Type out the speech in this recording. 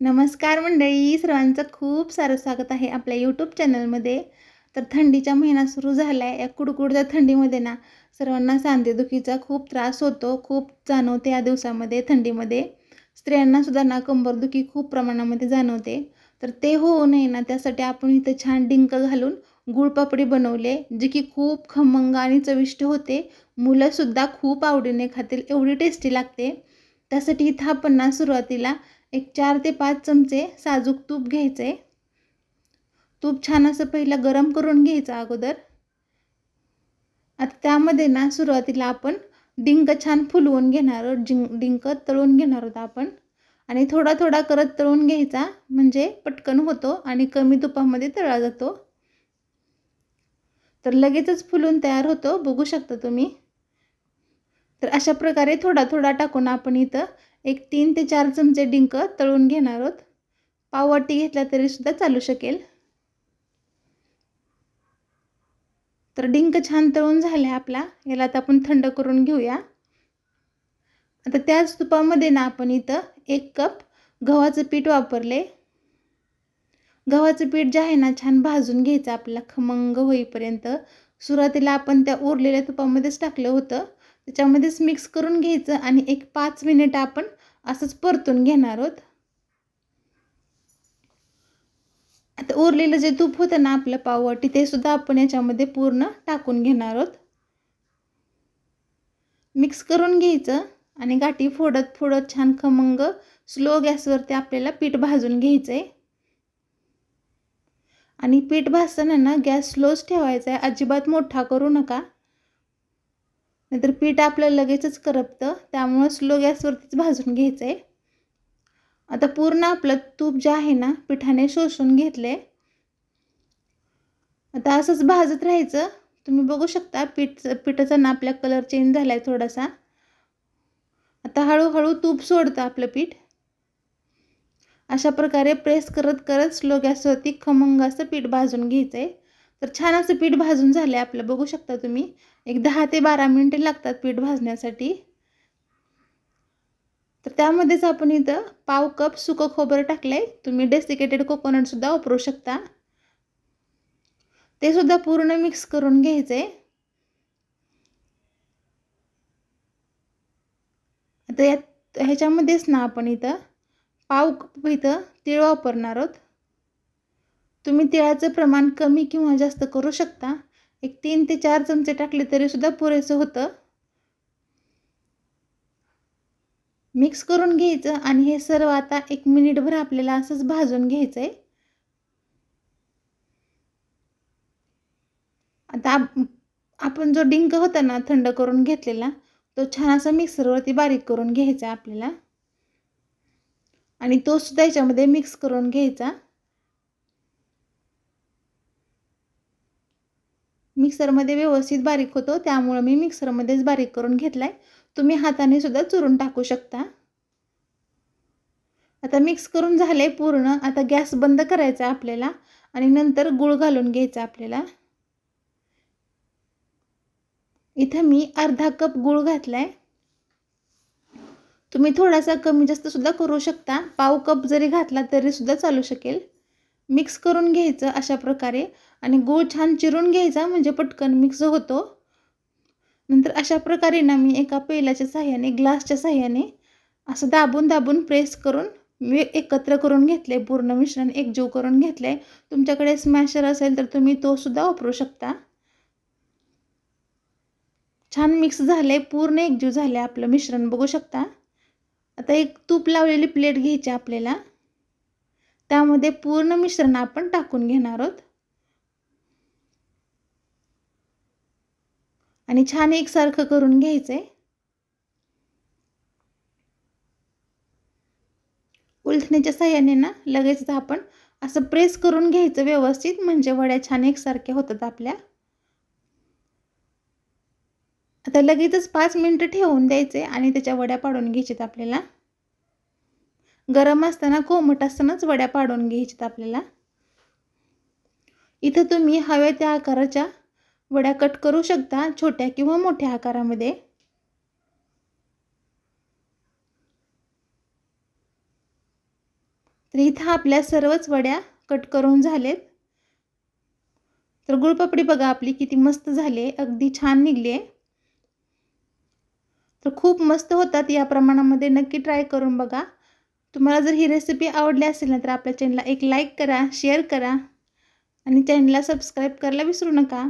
नमस्कार मंडळी सर्वांचं खूप सारं स्वागत आहे आपल्या यूट्यूब चॅनलमध्ये तर थंडीचा महिना सुरू झाला आहे या कुडकुडच्या थंडीमध्ये ना सर्वांना सांधेदुखीचा खूप त्रास होतो खूप जाणवते या दिवसामध्ये थंडीमध्ये. स्त्रियांनासुद्धा ना कंबरदुखी खूप प्रमाणामध्ये जाणवते. तर ते होऊ नये ना त्यासाठी आपण इथं छान डिंक घालून गुळपापडी बनवले जी की खूप खमंग आणि चविष्ट होते. मुलंसुद्धा खूप आवडीने खातील एवढी टेस्टी लागते. त्यासाठी इथं आपण ना सुरुवातीला एक चार ते पाच चमचे साजूक तूप घ्यायचे तूप छान असं पहिलं गरम करून घ्यायचं अगोदर. आता त्यामध्ये ना सुरुवातीला आपण डिंक छान फुलवून घेणार आहोत. जिंक डिंक तळून घेणार आहोत आपण. आणि थोडा थोडा करत तळून घ्यायचा. म्हणजे पटकन होतो आणि कमी तुपामध्ये तळला जातो. तर लगेचच फुलून तयार होतो. बघू शकता तुम्ही. तर अशा प्रकारे थोडा थोडा टाकून आपण इथं एक तीन ते चार चमचे डिंक तळून घेणार आहोत. पाववाटी घेतला तरीसुद्धा चालू शकेल. तर डिंक छान तळून झाला आपला. याला आता आपण थंड करून घेऊया. आता त्याच तुपामध्ये ना आपण इथं एक कप गव्हाचं पीठ वापरले. गव्हाचं पीठ जे आहे ना छान भाजून घ्यायचं. आपल्याला खमंग होईपर्यंत सुरुवातीला आपण त्या उरलेल्या तुपामध्येच टाकलं होतं. त्याच्यामध्येच मिक्स करून घ्यायचं आणि एक पाच मिनिट आपण असंच परतून घेणार आहोत आता उरलेलं जे तूप होतं ना आपलं पाववाटी ते सुद्धा आपण याच्यामध्ये पूर्ण टाकून घेणार आहोत मिक्स करून घ्यायचं आणि गाठी फोडत फोडत छान खमंग स्लो गॅसवरती आपल्याला पीठ भाजून घ्यायचं आहे आणि पीठ भाजताना ना गॅस स्लोच ठेवायचा आहे अजिबात मोठा करू नका. नाहीतर पीठ आपलं लगेचच करपतं त्यामुळं स्लो गॅसवरतीच भाजून घ्यायचं आहे आता पूर्ण आपलं तूप जे आहे ना पिठाने शोषून घेतले आता असंच भाजत राहायचं. तुम्ही बघू शकता पीठ पिठाचा ना आपल्या कलर चेंज झाला आहे थोडासा. आता हळूहळू तूप सोडतं आपलं पीठ. अशा प्रकारे प्रेस करत करत स्लो गॅसवरती खमंग असं पीठ भाजून घ्यायचं आहे तर छान असं पीठ भाजून झालं आहे आपलं. बघू शकता तुम्ही. एक दहा ते बारा मिनटे लागतात पीठ भाजण्यासाठी. तर त्यामध्येच आपण इथं पाव कप सुकं खोबरं टाकलं आहे तुम्ही डेसिकेटेड कोकोनटसुद्धा वापरू शकता. ते सुद्धा पूर्ण मिक्स करून घ्यायचं आहे आता यात ह्याच्यामध्येच ना आपण इथं पाव कप इथं तीळ वापरणार आहोत. तुम्ही तिळाचं प्रमाण कमी किंवा जास्त करू शकता. एक तीन ते चार चमचे टाकले तरीसुद्धा पुरेसं होतं. मिक्स करून घ्यायचं आणि हे सर्व आता एक मिनिटभर आपल्याला असंच भाजून घ्यायचं आहे आता आपण जो डिंक होता ना थंड करून घेतलेला तो छान असा मिक्सरवरती बारीक करून घ्यायचा आपल्याला. आणि तो सुद्धा याच्यामध्ये मिक्स करून घ्यायचा. मिक्सरमध्ये व्यवस्थित बारीक होतो त्यामुळं मी मिक्सरमध्येच बारीक करून घेतला आहे तुम्ही हाताने सुद्धा चुरून टाकू शकता. आता मिक्स करून झाले पूर्ण. आता गॅस बंद करायचा आपल्याला आणि नंतर गूळ घालून घ्यायचा आपल्याला. इथं मी अर्धा कप गूळ घातला आहे तुम्ही थोडासा कमी जास्त सुद्धा करू शकता. पाव कप जरी घातला तरी सुद्धा चालू शकेल. मिक्स करून घ्यायचं अशा प्रकारे. आणि गूळ छान चिरून घ्यायचा म्हणजे पटकन मिक्स होतो. नंतर अशा प्रकारे ना मी एका पेलाच्या साह्याने ग्लासच्या साह्याने असं दाबून दाबून प्रेस करून मी एकत्र करून घेतले पूर्ण मिश्रण एकजीव करून घेतले तुमच्याकडे स्मॅशर असेल तर तुम्ही तो सुद्धा वापरू शकता. छान मिक्स झाले पूर्ण एकजीव झाले आपलं मिश्रण बघू शकता. आता एक तूप लावलेली प्लेट घ्यायची आपल्याला. त्यामध्ये पूर्ण मिश्रण आपण टाकून घेणार आहोत. आणि छान एकसारखं करून घ्यायचं आहे उलथण्याच्या साह्याने ना लगेच आपण असं प्रेस करून घ्यायचं व्यवस्थित म्हणजे वड्या छान एकसारख्या होतात आपल्या. आता लगेचच पाच मिनटं ठेवून द्यायचे आणि त्याच्या वड्या पाडून घ्यायच्यात आपल्याला. गरम असताना कोमट असतानाच वड्या पाडून घ्यायच्यात आपल्याला. इथं तुम्ही हव्या त्या आकाराच्या वड्या कट करू शकता छोट्या किंवा मोठ्या आकारामध्ये. तर इथं आपल्या सर्वच वड्या कट करून झालेत. तर गुळपापडी बघा आपली किती मस्त झाली आहे अगदी छान निघली आहे. तर खूप मस्त होतात या प्रमाणामध्ये नक्की ट्राय करून बघा. तुम्हाला जर ही रेसिपी आवडली असेल ना तर आपल्या चॅनलला एक लाईक करा शेअर करा. आणि चॅनलला सबस्क्राईब करायला विसरू नका.